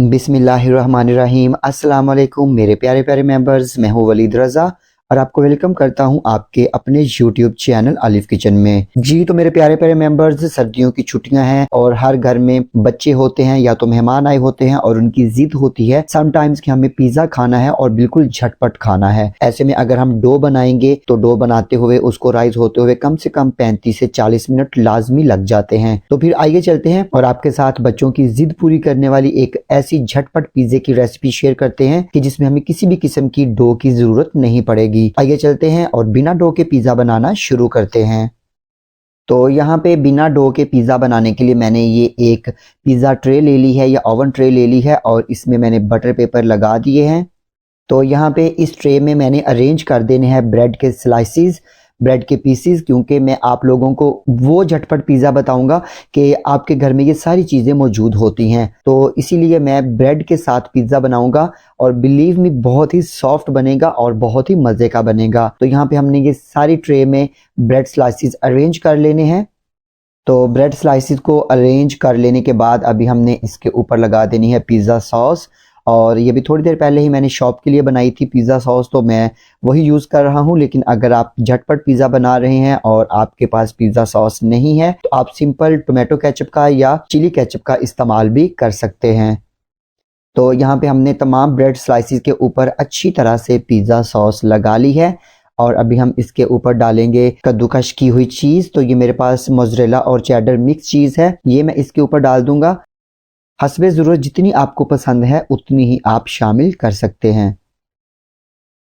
बिसमीम वालेकुम मेरे प्यारे प्यारे मेंबर्स मैं हूँ वलीद रज़ा। और आपको वेलकम करता हूँ आपके अपने यूट्यूब चैनल अलिफ किचन में। जी तो मेरे प्यारे प्यारे मेंबर्स सर्दियों की छुट्टियाँ हैं और हर घर में बच्चे होते हैं या तो मेहमान आए होते हैं और उनकी जिद होती है। समटाइम्स कि हमें पिज्जा खाना है और बिल्कुल झटपट खाना है। ऐसे में अगर हम डो बनाएँगे तो डो बनाते हुए, उसको राइज होते हुए कम से कम पैंतीस से चालीस मिनट लाजमी लग जाते हैं। तो फिर आइए चलते हैं और आपके साथ बच्चों की जिद पूरी करने वाली एक ऐसी झटपट पिज्जे की रेसिपी शेयर करते हैं कि जिसमें हमें किसी भी किस्म की डो की ज़रूरत नहीं पड़ेगी। होगी आइए चलते हैं और बिना डो के पिज़्ज़ा बनाना शुरू करते हैं। तो यहाँ पे बिना डो के पिज़्ज़ा बनाने के लिए मैंने ये एक पिज़्ज़ा ट्रे ले ली है, या ओवन ट्रे ले ली है, और इसमें मैंने बटर पेपर लगा दिए हैं। तो यहाँ पे इस ट्रे में मैंने अरेंज कर देने हैं ब्रेड के स्लाइसिस ब्रेड के पीसीस क्योंकि मैं आप लोगों को वो झटपट पिज़्ज़ा बताऊँगा कि आपके घर में ये सारी चीज़ें मौजूद होती हैं। तो इसीलिए मैं ब्रेड के साथ पिज़्ज़ा बनाऊँगा और बिलीव मी बहुत ही सॉफ्ट बनेगा और बहुत ही मज़े का बनेगा। तो यहाँ पे हमने ये सारी ट्रे में ब्रेड स्लाइसिस अरेंज कर लेने हैं। तो ब्रेड स्लाइसिस को अरेंज कर लेने के बाद अभी हमने इसके ऊपर लगा देनी है पिज़्ज़ा सॉस और ये भी थोड़ी देर पहले ही मैंने शॉप के लिए बनाई थी पिज़्ज़ा सॉस तो मैं वही यूज़ कर रहा हूँ। लेकिन अगर आप झटपट पिज़्ज़ा बना रहे हैं और आपके पास पिज़्ज़ा सॉस नहीं है तो आप सिंपल टोमेटो केचप का या चिली केचप का इस्तेमाल भी कर सकते हैं। तो यहाँ पे हमने तमाम ब्रेड स्लाइसिस के ऊपर अच्छी तरह से पिज़्ज़ा सॉस लगा ली है और अभी हम इसके ऊपर डालेंगे कद्दूकश की हुई चीज़। तो ये मेरे पास मोजरेला और चैडर मिक्स चीज़ है। ये मैं इसके ऊपर डाल दूँगा। हसब ज़रूरत जितनी आपको पसंद है, उतनी ही आप शामिल कर सकते हैं।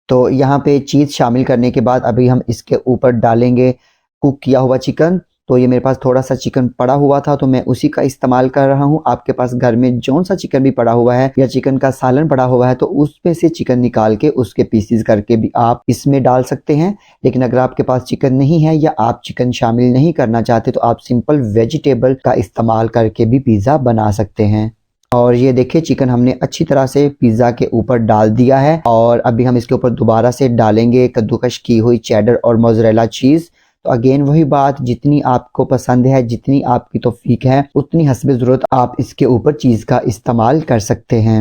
तो यहाँ पे चीज़ शामिल करने के बाद अभी हम इसके ऊपर डालेंगे कुक किया हुआ चिकन। तो ये मेरे पास थोड़ा सा चिकन पड़ा हुआ था तो मैं उसी का इस्तेमाल कर रहा हूँ। आपके पास घर में जौन सा चिकन भी पड़ा हुआ है या चिकन का सालन पड़ा हुआ है तो उसमें से चिकन निकाल के उसके पीसीस करके भी आप इसमें डाल सकते हैं। लेकिन अगर आपके पास चिकन नहीं है या आप चिकन शामिल नहीं करना चाहते तो आप सिंपल वेजिटेबल का इस्तेमाल करके भी पिज़्ज़ा बना सकते हैं। और ये देखिए चिकन हमने अच्छी तरह से पिज़्ज़ा के ऊपर डाल दिया है और अभी हम इसके ऊपर दोबारा से डालेंगे कद्दूकश की हुई चैडर और मोजरेला चीज़ तो अगेन वही बात, जितनी आपको पसंद है, जितनी आपकी तोफीक है, उतनी हसब ज़रूरत आप इसके ऊपर चीज़ का इस्तेमाल कर सकते हैं।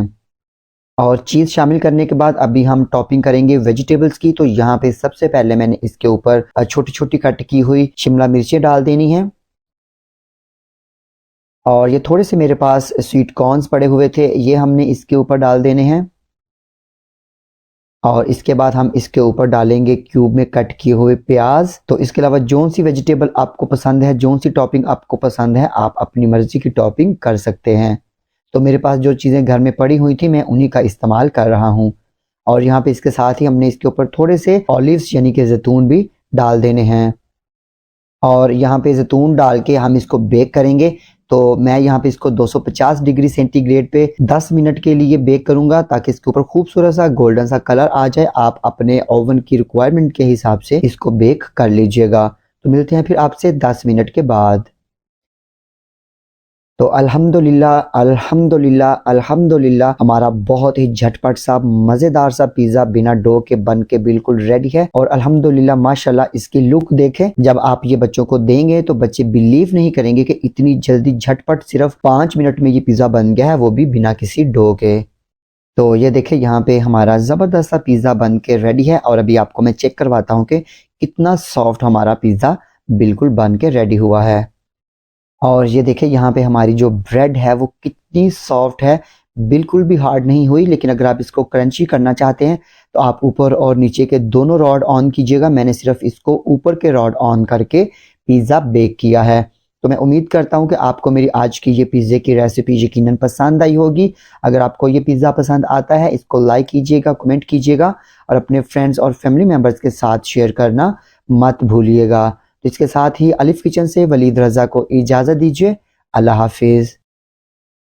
और चीज़ शामिल करने के बाद अभी हम टॉपिंग करेंगे वेजिटेबल्स की तो यहाँ पे सबसे पहले मैंने इसके ऊपर छोटी छोटी कट की हुई शिमला मिर्चें डाल देनी है। और ये थोड़े से मेरे पास स्वीट कॉर्नस पड़े हुए थे, ये हमने इसके ऊपर डाल देने हैं। और इसके बाद हम इसके ऊपर डालेंगे क्यूब में कट किए हुए प्याज। तो इसके अलावा जौन सी वेजिटेबल आपको पसंद है जौन सी टॉपिंग आपको पसंद है, आप अपनी मर्ज़ी की टॉपिंग कर सकते हैं। तो मेरे पास जो चीज़ें घर में पड़ी हुई थी, मैं उन्हीं का इस्तेमाल कर रहा हूँ। और यहाँ पे इसके साथ ही हमने इसके ऊपर थोड़े से ऑलिव्स, यानी कि जैतून भी डाल देने हैं। और यहाँ पे जैतून डाल के हम इसको बेक करेंगे। तो मैं यहाँ पे इसको 250 डिग्री सेंटीग्रेड पे 10 मिनट के लिए बेक करूँगा ताकि इसके ऊपर खूबसूरत सा गोल्डन सा कलर आ जाए। आप अपने ओवन की रिक्वायरमेंट के हिसाब से इसको बेक कर लीजिएगा। तो मिलते हैं फिर आपसे 10 मिनट के बाद। तो अल्हम्दुलिल्लाह अल्हम्दुलिल्लाह अल्हम्दुलिल्लाह। हमारा बहुत ही झटपट सा, मज़ेदार सा पिज़्ज़ा बिना डो के, बन के बिल्कुल रेडी है। और अल्हम्दुलिल्लाह, माशाल्लाह, इसकी लुक देखें। जब आप ये बच्चों को देंगे तो बच्चे बिलीव नहीं करेंगे कि इतनी जल्दी झटपट सिर्फ़ पाँच मिनट में ये पिज़्ज़ा बन गया है, वो भी बिना किसी डो के। तो ये देखें यहाँ पे हमारा ज़बरदस्त सा पिज़्ज़ा बन के रेडी है। और अभी आपको मैं चेक करवाता हूँ कि कितना सॉफ्ट हमारा पिज़्ज़ा बिल्कुल बन के रेडी हुआ है। और ये देखिए, यहाँ पे हमारी जो ब्रेड है, वो कितनी सॉफ्ट है। बिल्कुल भी हार्ड नहीं हुई, लेकिन अगर आप इसको क्रंची करना चाहते हैं तो आप ऊपर और नीचे के दोनों रॉड ऑन कीजिएगा। मैंने सिर्फ़ इसको ऊपर के रॉड ऑन करके पिज़्ज़ा बेक किया है। तो मैं उम्मीद करता हूँ कि आपको मेरी आज की ये पिज़्ज़े की रेसिपी यकीनन पसंद आई होगी। अगर आपको ये पिज़्ज़ा पसंद आता है, इसको लाइक कीजिएगा कमेंट कीजिएगा और अपने फ्रेंड्स और फैमिली मेंबर्स के साथ शेयर करना मत भूलिएगा। इसके साथ ही अलिफ किचन से वलीद रज़ा को इजाज़त दीजिए। अल्लाह हाफिज़।